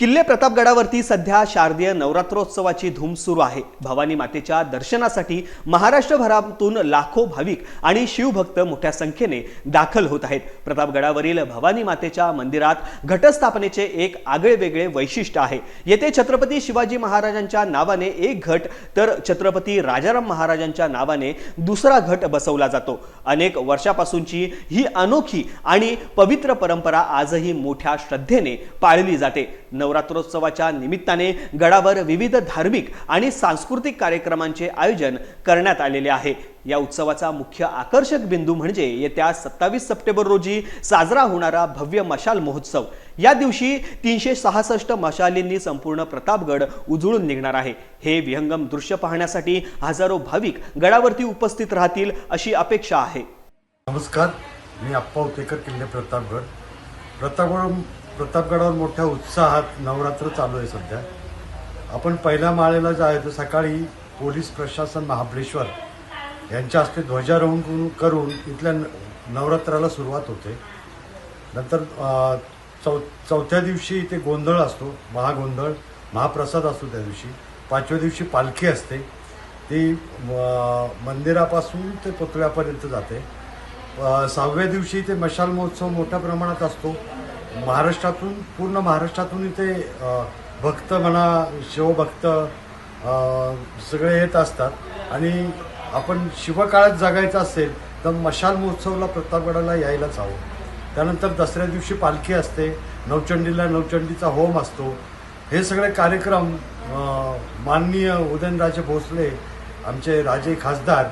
किल्ले प्रतापगडावरती सध्या शारदीय नवरात्रोत्सवाची धूम सुरू आहे. भवानी मातेच्या दर्शनासाठी महाराष्ट्रभरातून लाखो भाविक आणि शिवभक्त मोठ्या संख्येने दाखल होत आहेत. प्रतापगडावरील भवानी मातेच्या मंदिरात घटस्थापनेचे एक आगळेवेगळे वैशिष्ट्य आहे. येथे छत्रपती शिवाजी महाराजांच्या नावाने एक घट तर छत्रपती राजाराम महाराजांच्या नावाने दुसरा घट बसवला जातो. अनेक वर्षापासूनची ही अनोखी आणि पवित्र परंपरा आजही मोठ्या श्रद्धेने पाळली जाते. नवरात्रोत्सवाच्या निमित्ताने गडावर विविध धार्मिक आणि सांस्कृतिक कार्यक्रमांचे आयोजन करण्यात आलेले आहे. या उत्सवाचा मुख्य आकर्षक बिंदू म्हणजे येत्या सत्तावीस सप्टेंबर रोजी साजरा होणारा भव्य मशाल महोत्सव. या दिवशी तीनशे सहासष्ट मशालींनी संपूर्ण प्रतापगड उजळून निघणार आहे. हे विहंगम दृश्य पाहण्यासाठी हजारो भाविक गडावरती उपस्थित राहतील अशी अपेक्षा आहे. नमस्कार मी अप्पा उतेकर किल्ले प्रतापगड. प्रतापगड प्रतापगडावर मोठ्या उत्साहात नवरात्र चालू आहे सध्या. आपण पहिल्या माळेला जे आहे तर सकाळी पोलीस प्रशासन महाबळेश्वर यांच्या हस्ते ध्वजारोहण करून- करून इथल्या न- नवरात्राला सुरुवात होते. नंतर चौ चौथ्या दिवशी इथे गोंधळ असतो महागोंधळ महाप्रसाद असतो त्या दिवशी. पाचव्या दिवशी पालखी असते. ती मंदिरापासून ते पुतळ्यापर्यंत जाते. सहाव्या दिवशी इथे मशाल महोत्सव मोठ्या प्रमाणात असतो. महाराष्ट्रातून पूर्ण महाराष्ट्रातून इथे भक्त म्हणा शिवभक्त सगळे येत असतात. आणि आपण शिवकाळात जगायचं असेल तर मशाल महोत्सवला प्रतापगडाला यायलाच हवं. त्यानंतर दसऱ्या दिवशी पालखी असते नवचंडीला नवचंडीचा होम असतो. हे सगळे कार्यक्रम माननीय उदयनराजे भोसले आमचे राजे खासदार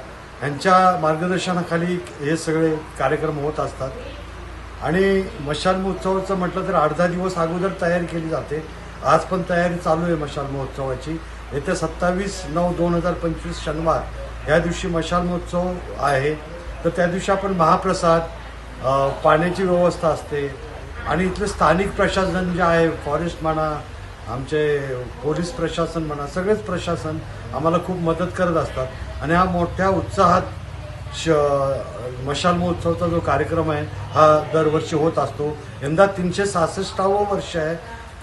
यांच्या मार्गदर्शनाखाली हे सगळे कार्यक्रम होत असतात. आणि मशाल महोत्सवाचं म्हटलं तर आठ दहा दिवस अगोदर तयारी केली जाते. आज पण तयारी चालू आहे मशाल महोत्सवाची. येत्या सत्तावीस नऊ दोन हजार पंचवीस शनिवार या दिवशी मशाल महोत्सव आहे. तर त्या दिवशी आपण महाप्रसाद पाण्याची व्यवस्था असते. आणि इथलं स्थानिक प्रशासन जे आहे फॉरेस्ट म्हणा आमचे पोलीस प्रशासन म्हणा सगळेच प्रशासन आम्हाला खूप मदत करत असतात. आणि हा मोठ्या उत्साहात श मशाल महोत्सवचा जो कार्यक्रम आहे हा दरवर्षी होत असतो. यंदा तीनशे सहासष्टावं वर्ष आहे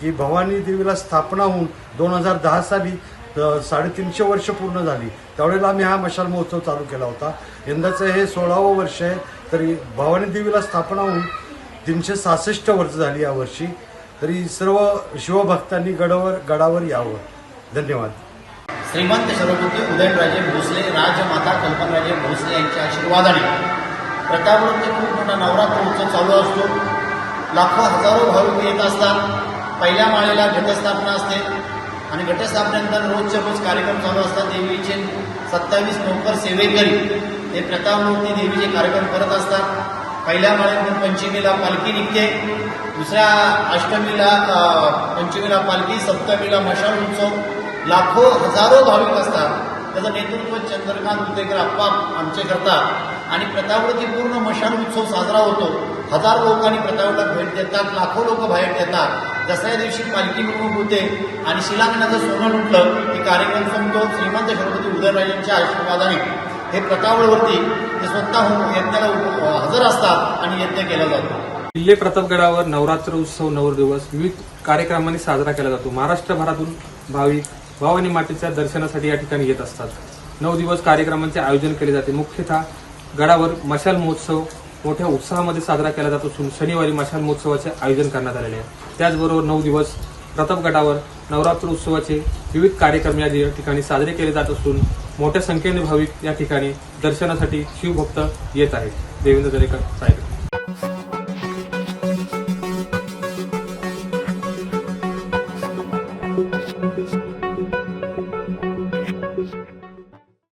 की भवानी देवीला स्थापना होऊन दोन हजार दहा साली साडेतीनशे वर्ष पूर्ण झाली. त्यावेळेला आम्ही हा मशाल महोत्सव चालू केला होता. यंदाचं हे सोळावं वर्ष आहे तरी भवानी देवीला स्थापना होऊन तीनशे सहासष्ट वर्ष झाली यावर्षी तरी सर्व शिवभक्तांनी गडावर गडावर यावं. धन्यवाद. श्रीमंत छत्रपती उदयनराजे भोसले राजमाता कल्पनराजे भोसले यांच्या आशीर्वादाने. प्रतापगडमध्ये खूप मोठा नवरात्र उत्सव चालू असतो. लाखो हजारो भाविक येत असतात. पहिल्या माळेला घटस्थापना असते. आणि घटस्थापनेनंतर रोजचे रोज कार्यक्रम चालू असतात. देवीचे सत्तावीस नोकर सेवेकरी. हे प्रतापमूर्ती देवीचे कार्यक्रम करत असतात. पहिल्या माळेतून पंचमीला पालखी निघते. दुसऱ्या अष्टमीला पंचमीला पालखी सप्तमीला मशाल उत्सव. लाखो हजारो भाविक असतात. त्याचं नेतृत्व चंद्रकांत उदेकर आप्पा आमचे करतात. आणि प्रतापगडची पूर्ण मशान उत्सव साजरा होतो. हजार लोकांनी प्रतापगडला भेट देतात लाखो लोक बाहेर देतात दसऱ्या दिवशी पालखी मिरवणूक होते आणि शिलांगणाचं सोनं लुटलं की कार्यक्रम संपतो. श्रीमंत छत्रपती उदयनराजांच्या आशीर्वादाने. हे प्रतापगडवरती ते स्वतः यज्ञाला हजर असतात आणि यज्ञ केला जातो. किल्ले प्रतापगडावर नवरात्र उत्सव नऊ दिवस विविध कार्यक्रमांनी साजरा केला जातो. महाराष्ट्रभरातून भाविक भवानी मातेच्या दर्शनासाठी या ठिकाणी येत असतात. नऊ दिवस कार्यक्रमांचे आयोजन केले जाते. मुख्यतः गडावर मशाल महोत्सव मोठ्या उत्साहामध्ये साजरा केला जात असून शनिवारी मशाल महोत्सवाचे आयोजन करण्यात आलेले आहे. त्याचबरोबर नऊ दिवस प्रतापगडावर नवरात्र उत्सवाचे विविध कार्यक्रम या ठिकाणी साजरे केले जात असून मोठ्या संख्येने भाविक या ठिकाणी दर्शनासाठी शिवभक्त येत आहेत. देवेंद्र दरेकर साहेब.